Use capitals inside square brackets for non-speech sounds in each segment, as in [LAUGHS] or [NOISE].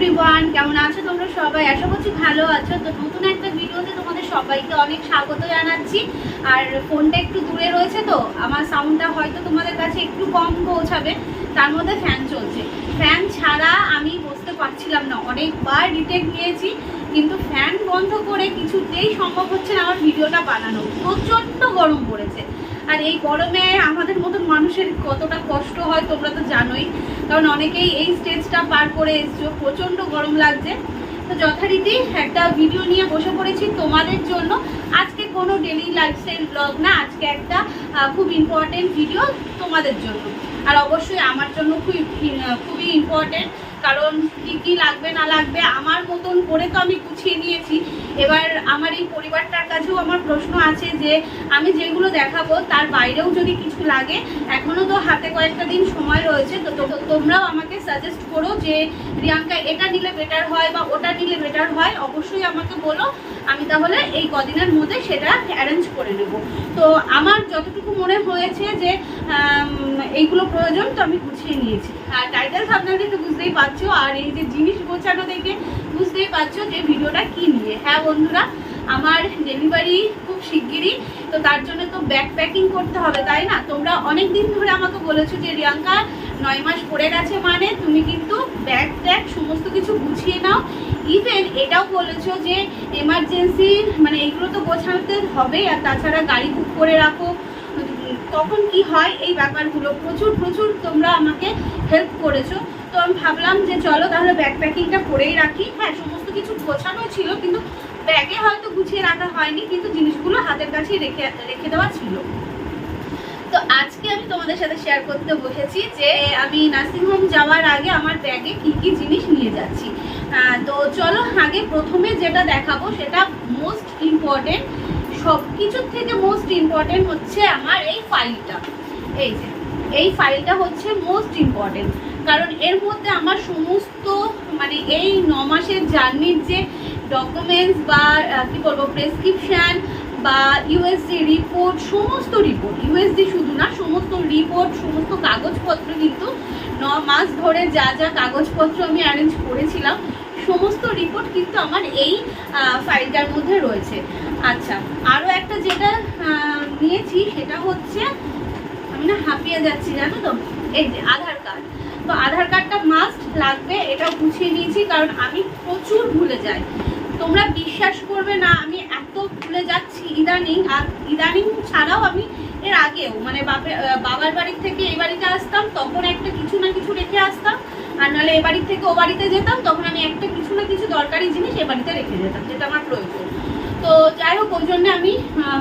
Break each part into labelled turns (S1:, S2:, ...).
S1: Everyone কেমন আছো তোমরা সবাই? আশা করছি ভালো আছো। তো নতুন একটা ভিডিওতে তোমাদের সবাইকে অনেক স্বাগত জানাচ্ছি। আর ফোনটা একটু দূরে রয়েছে তো, আমার সাউন্ডটা হয়তো তোমাদের কাছে একটু কম পৌঁছাবে। তার মধ্যে ফ্যান চলছে। ফ্যান ছাড়া আমি বসতে পারছিলাম না। অনেকবার রিটেক নিয়েছি, কিন্তু ফ্যান বন্ধ করে কিছুতেই সম্ভব হচ্ছে না আমার ভিডিওটা বানানো। প্রচণ্ড গরম পড়েছে। আর এই গরমে আমাদের মতন মানুষের কতটা কষ্ট হয় তোমরা তো জানোই। কারণ অনেকেই এই স্টেজটা পার করে এসছো, প্রচণ্ড গরম লাগছে। তো যথারীতি একটা ভিডিও নিয়ে বসে পড়েছি তোমাদের জন্য। আজকে কোনো ডেলি লাইফস্টাইল ব্লগ না, আজকে একটা খুব ইম্পর্টেন্ট ভিডিও তোমাদের জন্য। আর অবশ্যই আমার জন্য খুব খুবই ইম্পর্টেন্ট কারণ কি কি লাগবে না লাগবে, আমার মতন করে তো আমি গুছিয়ে নিয়েছি। এবার আমার এই পরিবারটার কাছেও আমার প্রশ্ন আছে যে, আমি যেগুলো দেখাবো তার বাইরেও যদি কিছু লাগে, এখনও তো হাতে কয়েকটা দিন সময় রয়েছে, তো তোমরাও আমাকে সাজেস্ট করো যে রিয়াঙ্কা এটা নিলে বেটার হয় বা ওটা নিলে বেটার হয়, অবশ্যই আমাকে বলো। আমি তাহলে এই কদিনের মধ্যে সেটা অ্যারেঞ্জ করে নেব। তো আমার যতটুকু মনে হয়েছে যে এইগুলো প্রয়োজন তো আমি গুছিয়ে নিয়েছি। আর টাইটেলস আপনারা তো বুঝতেই পারছ, আর এই যে জিনিস গোছানো দেখে বুঝতেই পারছ যে ভিডিওটা কি নিয়ে। হ্যাঁ বন্ধুরা, আমার ডেলিভারি খুব শিগগিরই, তো তার জন্য তো ব্যাগ প্যাকিং করতে হবে, তাই না? তোমরা অনেক দিন ধরে আমাকে বলেছ যে রিয়াঙ্কা, নয় মাস পড়ে গেছে মানে তুমি কিন্তু ব্যাগ ট্যাগ সমস্ত কিছু গুছিয়ে নাও। ইভেন এটাও বলেছ যে এমার্জেন্সি মানে এগুলো তো গোছাতে হবেই, আর তাছাড়া গাড়ি বুক করে রাখো। তখন কি হয়? এই ব্যাপারগুলো। প্রচুর প্রচুর তোমরা আমাকে হেল্প করেছ। তো আমি ভাবলাম যে চলো তাহলে ব্যাগ প্যাকিংটা করেই রাখি। হ্যাঁ সমস্ত কিছু গোছানো ছিল, কিন্তু ব্যাগে হয়তো গুছিয়ে রাখা হয়নি, কিন্তু জিনিসগুলো হাতের কাছেই রেখে রেখে দেওয়া ছিল। তো আজকে আমি তোমাদের সাথে শেয়ার করতে বসেছি যে আমি নার্সিংহোম যাওয়ার আগে আমার ব্যাগে কি কি জিনিস নিয়ে যাচ্ছি। তো চলো আগে প্রথমে যেটা দেখাবো, সেটা মোস্ট ইম্পর্টেন্ট সব কিছুর থেকে মোস্ট ইম্পর্টেন্ট হচ্ছে আমার এই ফাইলটা এই যে, এই ফাইলটা হচ্ছে মোস্ট ইম্পর্টেন্ট কারণ এর মধ্যে আমার সমস্ত মানে এই ন মাসের জার্নির যে ডকুমেন্টস বা কি বলব প্রেসক্রিপশন বা ইউএসডি রিপোর্ট সমস্ত রিপোর্ট ইউএসডি শুধু না, সমস্ত রিপোর্ট সমস্ত কাগজপত্র কিন্তু ন মাস ধরে যা যা কাগজপত্র আমি অ্যারেঞ্জ করেছিলাম সমস্ত রিপোর্ট কিন্তু আমার এই ফাইলটার মধ্যে রয়েছে। আচ্ছা আরও একটা যেটা নিয়েছি, সেটা হচ্ছে, আমি না হাঁপিয়ে যাচ্ছি, জানো তো? এই যে আধার কার্ড। তো আধার কার্ডটা মাস্ট লাগবে এটাও গুছিয়ে নিয়েছি, কারণ আমি প্রচুর ভুলে যাই। তোমরা বিশ্বাস করবে না, আমি এত ভুলে যাচ্ছি, ইদানিং, আর ইদানিং ছাড়াও আমি এর আগেও মানে বাপের বাবার বাড়ির থেকে এই বাড়িতে আসতাম, তখন একটা কিছু না কিছু রেখে আসতাম আর নাহলে এ বাড়ির থেকে ও বাড়িতে যেতাম, তখন আমি একটা কিছু না কিছু দরকারি জিনিস এ বাড়িতে রেখে যেতাম, যেটা আমার প্রয়োজন। তো যাই হোক, ওই জন্য আমি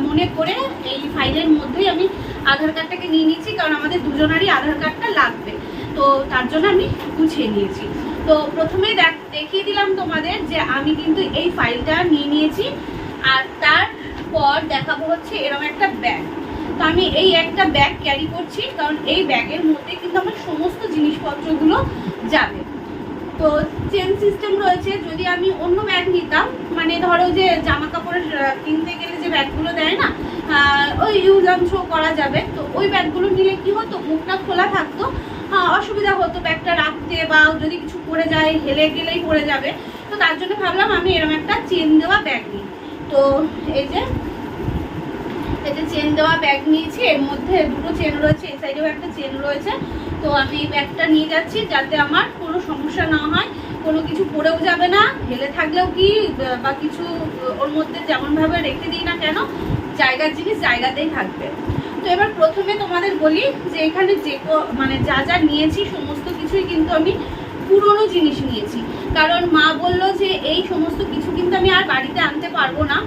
S1: মনে করে এই ফাইলের মধ্যেই আমি আধার কার্ডটাকে নিয়ে নিয়েছি, কারণ আমাদের দুজনারই আধার কার্ডটা লাগবে। তো তার জন্য আমি গুছিয়ে নিয়েছি। তো প্রথমেই দেখ, দেখিয়ে দিলাম তোমাদের যে আমি কিন্তু এই ফাইলটা নিয়ে নিয়েছি, আর তারপর দেখাবো হচ্ছে এরকম একটা ব্যাগ। তো আমি এই একটা ব্যাগ ক্যারি করছি, কারণ এই ব্যাগের মধ্যে কিন্তু আমার সমস্ত জিনিসপত্রগুলো যাবে। তো চেন সিস্টেম রয়েছে, যদি আমি অন্য ব্যাগ নিতাম মানে ধরো যে জামা কাপড়ের কিনতে গেলে যে ব্যাগগুলো দেয় না ওই ইউজ অ্যান্ড থ্রো করা যাবে। তো ওই ব্যাগগুলো নিলে কি হতো? মুখটা খোলা থাকতো অসুবিধা হতো ব্যাগটা রাখতে বা যদি কিছু পড়ে যায়, হেলে গেলেই পড়ে যাবে। তো তার জন্য ভাবলাম আমি এরকম একটা চেন দেওয়া ব্যাগ নিই। তো এই যে এই যে চেন দেওয়া ব্যাগ নিয়েছি, এর মধ্যে দুটো চেন রয়েছে এই সাইডেও একটা চেন রয়েছে। তো আমি ব্যাগটা নিয়ে যাচ্ছি যাতে আমার কোনো সমস্যা না হয়, কোনো কিছু পড়েও যাবে না হেলে থাকলেও কি, বা কিছু ওর মধ্যে যেমনভাবে রেখে দিই না কেন, জায়গার জিনিস জায়গাতেই থাকবে। তো এবার প্রথমে তোমাদের বলি যে এখানে যে মানে যা যা নিয়েছি সমস্ত কিছুই কিন্তু আমি পুরনো জিনিস নিয়েছি। কারণ মা বলল যে এই সমস্ত কিছু কিন্তু আমি আর বাড়িতে আনতে পারব না।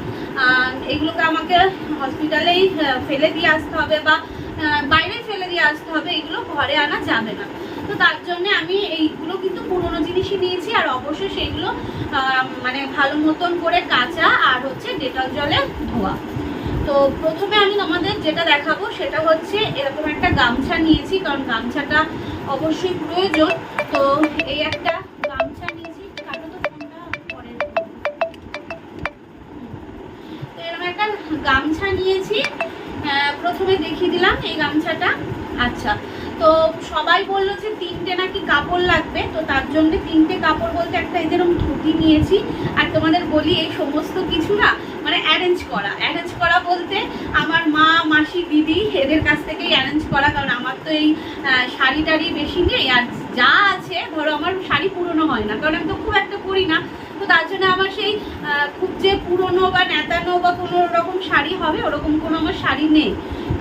S1: এগুলোকে আমাকে হসপিটালেই ফেলে দিয়ে আসতে হবে বা বাইরে ফেলে দিয়ে আসতে হবে, এগুলো ঘরে আনা যাবে না। তো তার জন্য আমি এইগুলো কিন্তু পুরনো জিনিসই নিয়েছি, আর অবশ্যই সেইগুলো মানে ভালো মতন করে কাঁচা আর হচ্ছে ডেটল জলে ধোয়া। তো প্রথমে আমি তোমাদের যেটা দেখাবো, সেটা হচ্ছে এরকম একটা গামছা নিয়েছি, কারণ গামছাটা অবশ্যই প্রয়োজন। তো এই একটা এই গামছাটা? আচ্ছা। তো সবাই বলল যে তিনটে নাকি কাপড় লাগবে, তো তার জন্য তিনটে কাপড় বলতে একটা এই যেরকম ধুতি নিয়েছি, আর তোমাদের বলি এই সমস্ত কিছু না মানে অ্যারেঞ্জ করা। অ্যারেঞ্জ করা বলতে আমার মা, মাসি, দিদি এদের কাছ থেকেই অ্যারেঞ্জ করা, কারণ আমার তো এই শাড়ি টাড়ি বেশি নেই, আর যা আছে, ধরো আমার শাড়ি পুরনো হয় না, কারণ আমি তো খুব একটা পরি না, তো তার জন্য আমার সেই খুব যে পুরনো বা নেতানো বা কোনো রকম শাড়ি হবে, ওরকম কোনো আমার শাড়ি নেই।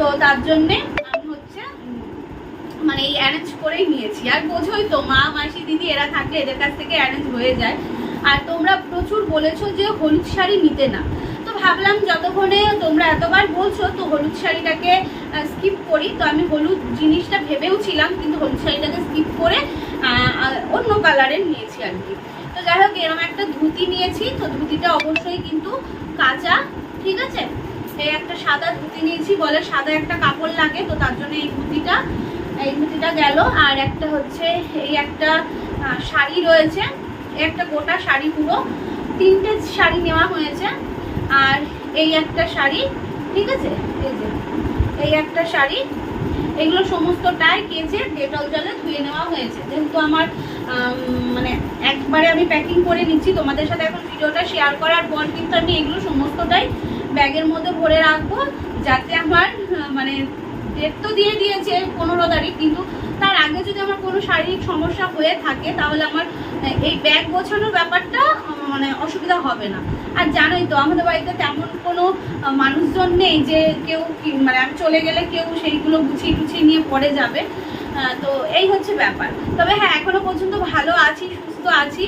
S1: তো তার জন্যে আমি হচ্ছে মানে এই অ্যারেঞ্জ করেই নিয়েছি। আর বোঝোই তো, মা, মাসি, দিদি, এরা থাকলে এদের কাছ থেকে অ্যারেঞ্জ হয়ে যায়। আর তোমরা প্রচুর বলেছ যে হলুদ শাড়ি নিতে না। তো ভাবলাম যতক্ষণে তোমরা এতবার বলছো, তো হলুদ শাড়িটাকে স্কিপ করি। তো আমি হলুদ জিনিসটা ভেবেও ছিলাম, কিন্তু হলুদ শাড়িটাকে স্কিপ করে অন্য কালারের নিয়েছি আর কি। তো যাই হোক এরকম একটা ধুতি নিয়েছি। তো ধুতিটা অবশ্যই কিন্তু কাঁচা, ঠিক আছে? এই একটা সাদা ধুতি নিয়েছি, বলে সাদা একটা কাপড় লাগে, তো তার জন্য এই ধুতিটা এই ধুতিটা গেল। আর একটা হচ্ছে, এই একটা শাড়ি রয়েছে একটা গোটা শাড়ি পুরো, তিনটে শাড়ি নেওয়া হয়েছে। আর এই একটা শাড়ি, ঠিক আছে? এই যে, এই একটা শাড়ি, এগুলো সমস্তটাই কেচে ডেটল জলে ধুয়ে নেওয়া হয়েছে। যেহেতু আমার মানে একবারে আমি প্যাকিং করে নিচ্ছি, তোমাদের সাথে এখন ভিডিওটা শেয়ার করার পর কিন্তু আমি এগুলো সমস্তটাই ব্যাগের মধ্যে ভরে রাখব যাতে আমার মানে ডেট তো দিয়ে দিয়েছে পনেরো তারিখ, কিন্তু তার আগে যদি আমার কোনো শারীরিক সমস্যা হয়ে থাকে, তাহলে আমার, এই ব্যাগ গোছানোর ব্যাপারটা মানে অসুবিধা হবে না। আর জানোই তো, আমাদের বাড়িতে তেমন কোনো মানুষজন নেই যে কেউ মানে আমি চলে গেলে কেউ সেইগুলো গুছিয়ে টুছিয়ে নিয়ে পড়ে যাবে। তো এই হচ্ছে ব্যাপার। তবে হ্যাঁ এখনও পর্যন্ত ভালো আছি, সুস্থ আছি।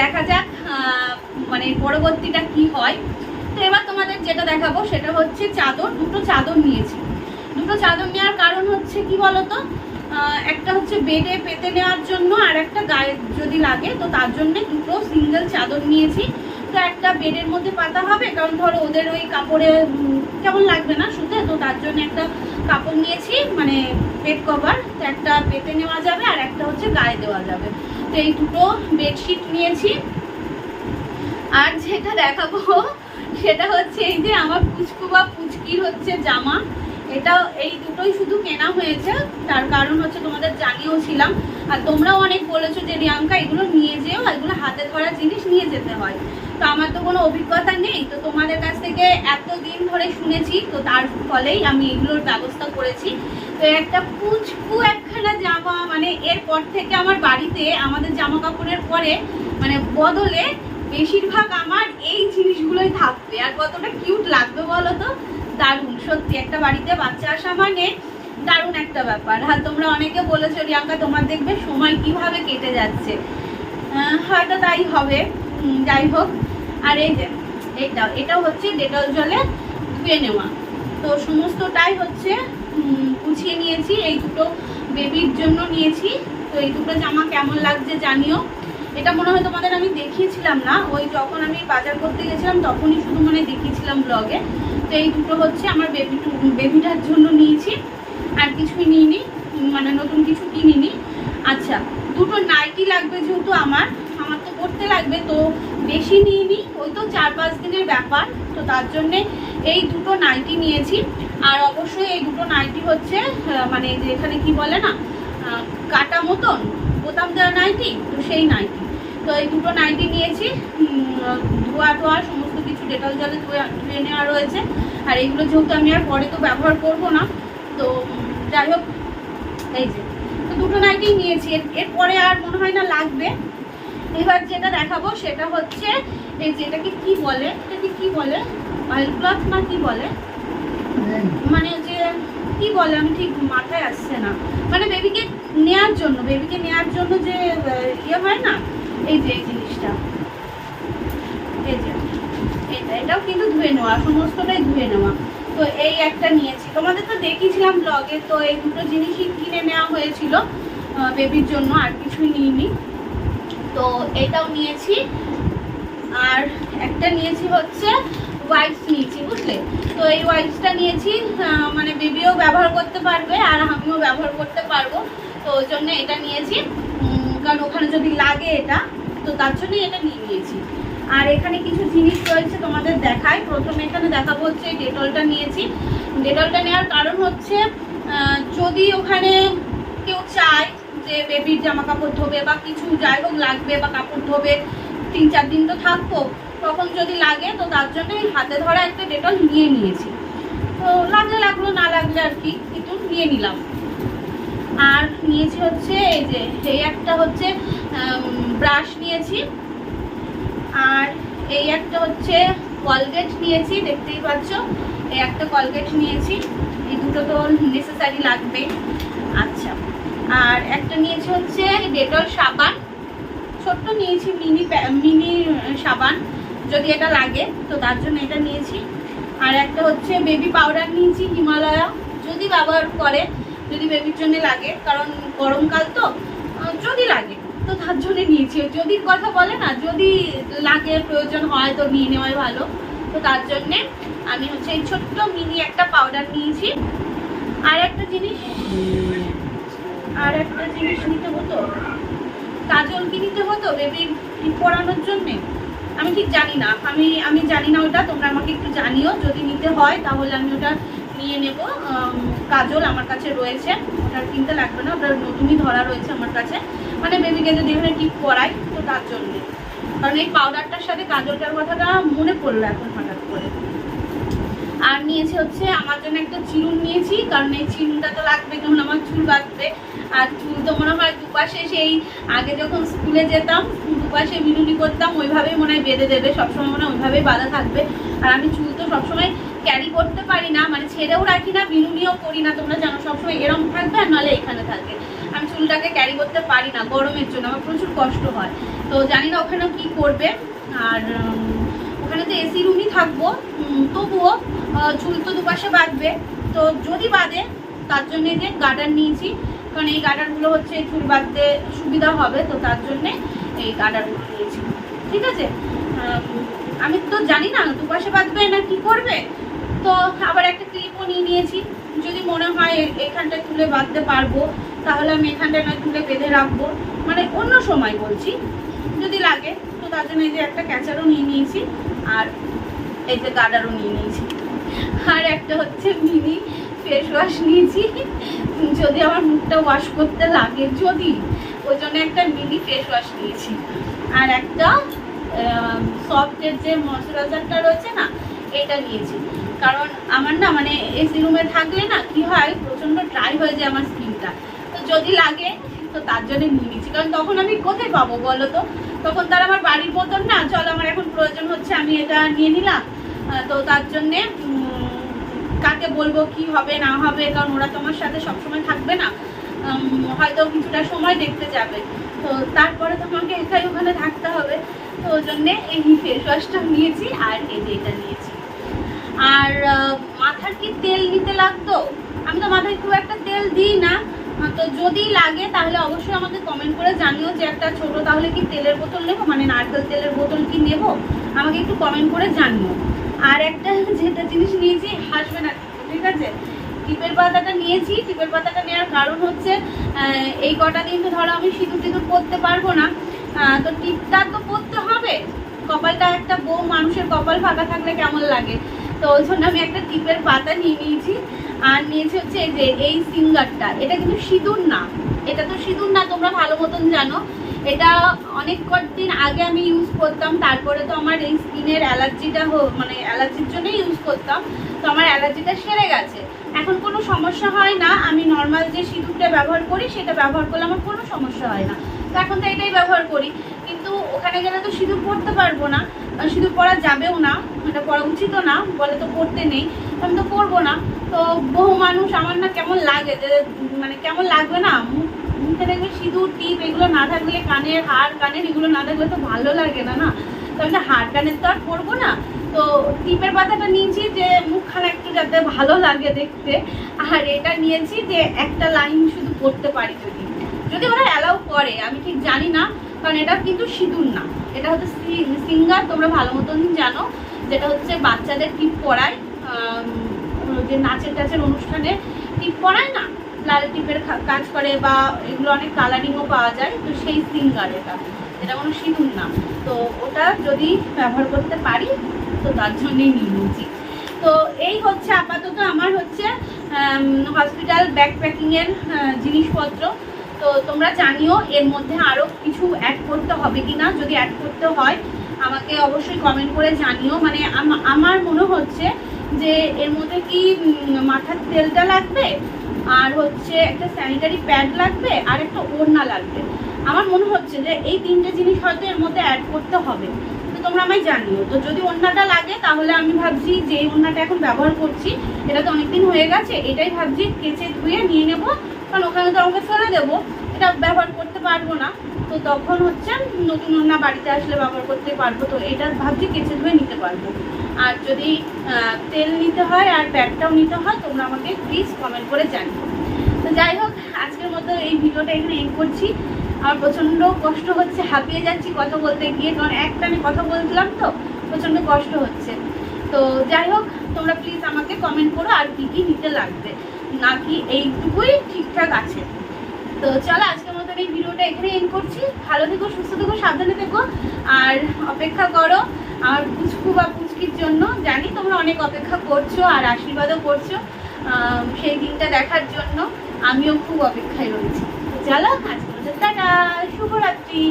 S1: দেখা যাক মানে পরবর্তীটা কি হয়। এবার তোমাদের যেটা দেখাবো, সেটা হচ্ছে চাদর। দুটো চাদর নিয়েছি। দুটো চাদর নেওয়ার কারণ হচ্ছে কি বলতো? একটা হচ্ছে বেডে পেতে নেওয়ার জন্য আর একটা গায়ে যদি লাগে, তো তার জন্য দুটো সিঙ্গেল চাদর নিয়েছি। তো একটা বেডের মধ্যে পাতা হবে, কারণ ধরো ওদের ওই কাপড়ে কেমন লাগবে না শুতে তো তার জন্য একটা কাপড় নিয়েছি মানে বেড কভার তো একটা পেতে নেওয়া যাবে আর একটা হচ্ছে গায়ে দেওয়া যাবে। তো এই দুটো বেডশিট নিয়েছি। আর যেটা দেখাবো সেটা হচ্ছে এই যে আমার পুচকু বা পুচকির হচ্ছে জামা। এটা এই দুটোই শুধু কেনা হয়েছে। তার কারণ হচ্ছে তোমাদের জানিয়েও ছিলাম। আর তোমরাও অনেক বলেছ যে রিয়াঙ্কা, এগুলো নিয়ে যেও এগুলো হাতে ধরা জিনিস নিয়ে যেতে হয়। তো আমার তো কোনো অভিজ্ঞতা নেই। তো তোমাদের কাছ থেকে এতদিন ধরে শুনেছি। তো তার ফলেই আমি এগুলোর ব্যবস্থা করেছি। তো একটা পুচকু একখানা জামা মানে এরপর থেকে আমার বাড়িতে আমাদের জামা কাপড়ের পরে মানে বদলে বেশিরভাগ আমার এই জিনিসগুলোই থাকবে। আর কতটা কিউট লাগবে বলো তো দারুণ, সত্যি, একটা বাড়িতে বাচ্চা আসা মানে দারুণ একটা ব্যাপার। আর তোমরা অনেকে বলেছ, রিয়াঙ্কা, তোমার দেখবে সময় কীভাবে কেটে যাচ্ছে। হয়তো তাই হবে। যাই হোক। আর এই যে এটা এটাও হচ্ছে ডেটল জলে ধুয়ে নেওয়া। তো সমস্তটাই হচ্ছে গুছিয়ে নিয়েছি। এই দুটো বেবির জন্য নিয়েছি। তো এই দুটো জামা কেমন লাগছে জানিও। এটা মনে হয় তোমাদের আমি দেখিয়েছিলাম না। ওই যখন আমি বাজার করতে গেছিলাম, তখনই শুধু মানে দেখিয়েছিলাম ব্লগে তো এই দুটো হচ্ছে আমার বেবি বেবিটার জন্য নিয়েছি। আর কিছুই নিইনি মানে নতুন কিছু কিনিনি। আচ্ছা দুটো নাইটি লাগবে যেহেতু আমার আমার তো করতে লাগবে, তো বেশি নিইনি। ওই তো চার পাঁচ দিনের ব্যাপার, তো তার জন্যে এই দুটো নাইটি নিয়েছি। আর অবশ্যই এই দুটো নাইটি হচ্ছে মানে এখানে কি বলে না কাটা মতন, বোতাম দেওয়া নাইটি তো সেই নাইটি তো এই দুটো নাইটি নিয়েছি। ধোয়া টোয়া, সমস্ত কিছু ডেটল জলে ধুয়ে নেওয়া রয়েছে। আর এগুলো যেহেতু আমি আর পরে তো ব্যবহার করব না, তো যাই হোক, এই যে। তো দুটো নাইটি নিয়েছি। এরপরে আর মনে হয় না লাগবে। এবার যেটা দেখাবো সেটা হচ্ছে, এই যে এটাকে কি বলে? এটাকে কি বলে? অয়েল ক্লথ না কি বলে? মানে যে, কি বলে? আমি ঠিক মাথায় আসছে না। মানে বেবিকে নেয়ার জন্য বেবিকে নেয়ার জন্য যে ইয়ে হয় না এই যে এই জিনিসটা। এই যে এটা এটাও কিন্তু ধুয়ে নেওয়া, সমস্তটাই ধুয়ে নেওয়া। তো এই একটা নিয়েছি। তোমাদের তো দেখিয়েছিলাম ব্লগে তো এই দুটো জিনিসই কিনে নেওয়া হয়েছিল বেবির জন্য, আর কিছুই নিইনি। তো এটাও নিয়েছি, আর একটা নিয়েছি হচ্ছে ওয়াইপস নিয়েছি, বুঝলে? তো এই ওয়াইপসটা নিয়েছি মানে বেবিও ব্যবহার করতে পারবে, আর আমিও ব্যবহার করতে পারব। তো ওই জন্য এটা নিয়েছি। কারণ ওখানে যদি লাগে এটা, তো তার জন্য এটা নিয়ে নিয়েছি। আর এখানে কিছু জিনিস রয়েছে তোমাদের দেখায় প্রথমে এখানে দেখাবো হচ্ছে ডেটলটা নিয়েছি। ডেটলটা নেওয়ার কারণ হচ্ছে যদি ওখানে কেউ চায় যে বেবির জামা কাপড় ধোবে বা কিছু যাই হোক লাগবে বা কাপড় ধোবে, তিন চার দিন তো থাকব, তখন যদি লাগে তো তার জন্য হাতে ধরা একটা ডেটল নিয়ে নিয়েছি। তো লাগলে লাগল, না লাগলে আর কি কিন্তু নিয়ে নিলাম। আর নিয়েছি হচ্ছে এই যে, এই একটা হচ্ছে ব্রাশ নিয়েছি। আর এই একটা হচ্ছে কলগেট নিয়েছি, দেখতেই পাচ্ছ। এই একটা কলগেট নিয়েছি। এই দুটো তো নেসেসারি লাগবে আচ্ছা। আর একটা নিয়েছি হচ্ছে ডেটল সাবান। ছোট্ট নিয়েছি মিনি মিনি সাবান, যদি এটা লাগে, তো তার জন্য এটা নিয়েছি। আর একটা হচ্ছে বেবি পাউডার নিয়েছি হিমালয়া। যদি ব্যবহার করে যদি বেবির জন্য লাগে, কারণ গরমকাল তো যদি লাগে, তো তার জন্য নিয়েছি। যদি কথা বলে না, যদি লাগে, প্রয়োজন হয়, তো নিয়ে নেওয়াই ভালো। তো তার জন্যে আমি হচ্ছে এই ছোট্ট মিনি একটা পাউডার নিয়েছি। আর একটা জিনিস, আর একটা জিনিস নিতে হতো। কাজল কি নিতে হতো বেবির টিপ পরানোর জন্যে? আমি ঠিক জানি না। আমি আমি জানি না ওটা, তোমরা আমাকে একটু জানিও। যদি নিতে হয়, তাহলে আমি ওটা নিয়ে নেব কাজল আমার কাছে রয়েছে ওটা কিনতে লাগবে না, ওটা নতুনই ধরা রয়েছে আমার কাছে। মানে বেবিকে যদি এখানে টিপ পরাই তো তার জন্যে। কারণ এই পাউডারটার সাথে কাজলটার কথাটা মনে পড়ল এখন হঠাৎ করে। আর নিয়েছি হচ্ছে, আমার জন্য একটা চিরুন নিয়েছি, কারণ এই চিরুনটা তো লাগবে কারণ আমার চুল বাঁধবে আর চুল তো মনে হয় দুপাশে সেই, আগে যখন স্কুলে যেতাম দুপাশে বিনুনি করতাম, ওইভাবেই মনে হয় বেঁধে দেবে, সবসময় মনে হয় ওইভাবেই বাঁধা থাকবে। আর আমি চুল তো সবসময় ক্যারি করতে পারি না মানে ছেড়েও রাখি না বিনুনিও করি না, তোমরা জানো, সবসময় এরম থাকবে আর নাহলে এখানে থাকবে। আমি চুলটাকে ক্যারি করতে পারি না, গরমের জন্য, আমার প্রচুর কষ্ট হয়। তো জানি না ওখানেও কি করবে, আর ওখানে তো এসি রুমই থাকব তবুও চুল তো দুপাশে বাঁধবে। তো যদি বাঁধে, তার জন্য যে গার্ডার নিয়েছি, কারণ এই গার্ডারগুলো হচ্ছে চুল বাঁধতে সুবিধা হবে, তো তার জন্যে এই গার্ডারগুলো নিয়েছি। ঠিক আছে? আমি তো জানি না, দুপাশে বাঁধবে না, কি করবে? তো আবার একটা ক্লিপও নিয়ে নিয়েছি। যদি মনে হয় এ- এখানটায় তুলে বাঁধতে পারব, তাহলে আমি এখানটায় নয় তুলে বেঁধে রাখব। মানে অন্য সময় বলছি, যদি লাগে। তো তার জন্য এই যে একটা ক্যাচারও নিয়ে নিয়েছি, আর এই যে গার্ডারও নিয়ে নিয়েছি। আর একটা হচ্ছে মিনি ফেস ওয়াশ নিয়েছি। যদি আমার মুখটা ওয়াশ করতে লাগে, যদি। ওই জন্য একটা মিনি ফেস ওয়াশ নিয়েছি। আর একটা সফটের যে ময়শ্চারাইজারটা রয়েছে না, এটা নিয়েছি। কারণ আমার না মানে এসি রুমে থাকলে না কি হয়, প্রচণ্ড ড্রাই হয়ে যায় আমার স্কিনটা। তো যদি লাগে, তো তার জন্য নিয়ে নিচ্ছি। কারণ তখন আমি কোথায় পাবো বলো তো? তখন তার আমার বাড়ির মতন না, চল আমার এখন প্রয়োজন হচ্ছে আমি এটা নিয়ে নিলাম। তো তার জন্যে কাকে বলব কি হবে, না হবে, কারণ ওরা তোমার সাথে সবসময় থাকবে না। হয়তো কিছুটা সময় দেখতে যাবে। তো তারপরে তোমাকে একাই ওখানে থাকতে হবে। তো ওই জন্যে এই ফেস ওয়াশটা নিয়েছি আর এই যে এটা নিয়েছি। আর মাথার কি তেল নিতে লাগতো? আমি তো মাথায় খুব একটা তেল দিই না। তো যদি লাগে তাহলে অবশ্যই আমাকে কমেন্ট করে জানিও যে একটা ছোট তাহলে কি তেলের বোতল নেব? মানে নারকেল তেলের বোতল কি নেব? আমাকে একটু কমেন্ট করে জানিও। আর একটা [LAUGHS] যেটা জিনিস নিয়েছি, হাসবে না ঠিক আছে? টিপের পাতাটা নিয়েছি। টিপের পাতাটা নেওয়ার কারণ হচ্ছে এই কটা দিন তো ধরো আমি সিঁদুর টিঁদুর পরতে পারব না। তো টিপটা তো পরতে হবে। কপালটা একটা বউ মানুষের কপাল ফাঁকা থাকলে কেমন লাগে? তো ওই জন্য আমি একটা টিপের পাতা নিয়ে নিয়েছি। আর নিয়েছি হচ্ছে এই যে, এই সিঙ্গারটা। এটা কিন্তু সিঁদুর না। এটা তো সিঁদুর না, তোমরা ভালো মতন জানো। এটা অনেক কদিন আগে আমি ইউজ করতাম। তারপরে তো আমার এই স্কিনের অ্যালার্জিটা মানে অ্যালার্জির জন্যই ইউজ করতাম। তো আমার অ্যালার্জিটা সেরে গেছে। এখন কোনো সমস্যা হয় না। আমি নর্মাল যে সিঁদুরটা ব্যবহার করি, সেটা ব্যবহার করলে আমার কোনো সমস্যা হয় না। তো এখন তো এটাই ব্যবহার করি। কিন্তু ওখানে গেলে তো সিঁদুর পরতে পারব না। সিঁদুর পরা যাবেও না এটা পড়া উচিতও না, বলে তো পড়তে নেই আমি তো পড়ব না। তো বহু মানুষ আমার না কেমন লাগে যে মানে কেমন লাগবে না? মুখ- দেখবে সিঁদুর, টিপ, এগুলো না থাকলে কানের হার, কানের এগুলো না থাকলে তো ভালো লাগে না না? তো আমি হার কানের তো আর পরবো না। তো টিপের পাতাটা নিয়েছি যে মুখখানা একটু যাতে ভালো লাগে দেখতে। আর এটা নিয়েছি যে, একটা লাইন শুধু পড়তে পারি যদি। যদি ওরা অ্যালাউ করে, আমি ঠিক জানি না। কারণ এটা কিন্তু সিঁদুর না। এটা হচ্ছে সিঙ্গার, তোমরা ভালো মতন জানো। যেটা হচ্ছে বাচ্চাদের টিপ পড়ায় যে নাচের টাচের অনুষ্ঠানে টিপ পড়ায় না, লাল টিপের কাজ করে বা এগুলো অনেক কালারিংও পাওয়া যায়, তো সেই সিঙ্গার এটা। এটা কোনো সিঁদুর না। তো ওটা যদি ব্যবহার করতে পারি, তো তার জন্যই নিয়ে নিয়েছি। তো এই হচ্ছে আপাতত আমার হচ্ছে হসপিটাল ব্যাগ প্যাকিংয়ের জিনিসপত্র। তো তোমরা জানিও এর মধ্যে আরও কিছু অ্যাড করতে হবে কি না যদি অ্যাড করতে হয়, আমাকে অবশ্যই কমেন্ট করে জানিও। মানে আমার মনে হচ্ছে যে এর মধ্যে কি মাথার তেলটা লাগবে? আর হচ্ছে একটা স্যানিটারি প্যাড লাগবে? আর একটা ওড়না লাগবে? আমার মনে হচ্ছে যে এই তিনটে জিনিস হয়তো এর মধ্যে অ্যাড করতে হবে। তো তোমরা আমায় জানিও। তো যদি ওড়নাটা লাগে, তাহলে আমি ভাবছি যে ওড়নাটা এখন ব্যবহার করছি এটা তো অনেকদিন হয়ে গেছে, এটাই ভাবছি কেচে ধুয়ে নিয়ে নেব। কারণ ওখানে তো আমাকে ফেলে দেবো। এটা ব্যবহার করতে পারব না। তো তখন হচ্ছে নতুন ওড়না বাড়িতে আসলে ব্যবহার করতে পারব। তো এটা ভাবছি কেচে ধুয়ে নিতে পারব। আর যদি তেল নিতে হয় আর ব্যাগটাও নিতে হয়, তোমরা আমাকে প্লিজ কমেন্ট করে জানিও। তো যাই হোক, আজকের মতো এই ভিডিওটা এখানে এন্ড করছি। আমার প্রচণ্ড কষ্ট হচ্ছে, হাঁপিয়ে যাচ্ছি কথা বলতে গিয়ে। কারণ একটা আমি কথা বলছিলাম তো, প্রচণ্ড কষ্ট হচ্ছে। তো যাই হোক, তোমরা প্লিজ আমাকে কমেন্ট করো আর কী কী নিতে লাগবে। নাকি এইটুকুই ঠিকঠাক আছে? তো চলো, আজকের মতন এই ভিডিওটা এখানে এন্ড করছি। ভালো থেকো, সুস্থ থেকো, সাবধানে থেকো। আর অপেক্ষা করো আর পুচকু বা পুচকির জন্য। জানি তোমরা অনেক অপেক্ষা করছ আর আশীর্বাদও করছ সেই দিনটা দেখার জন্য। আমিও খুব অপেক্ষায় রয়েছি। চলো, আজকের মতো টাটা, শুভরাত্রি।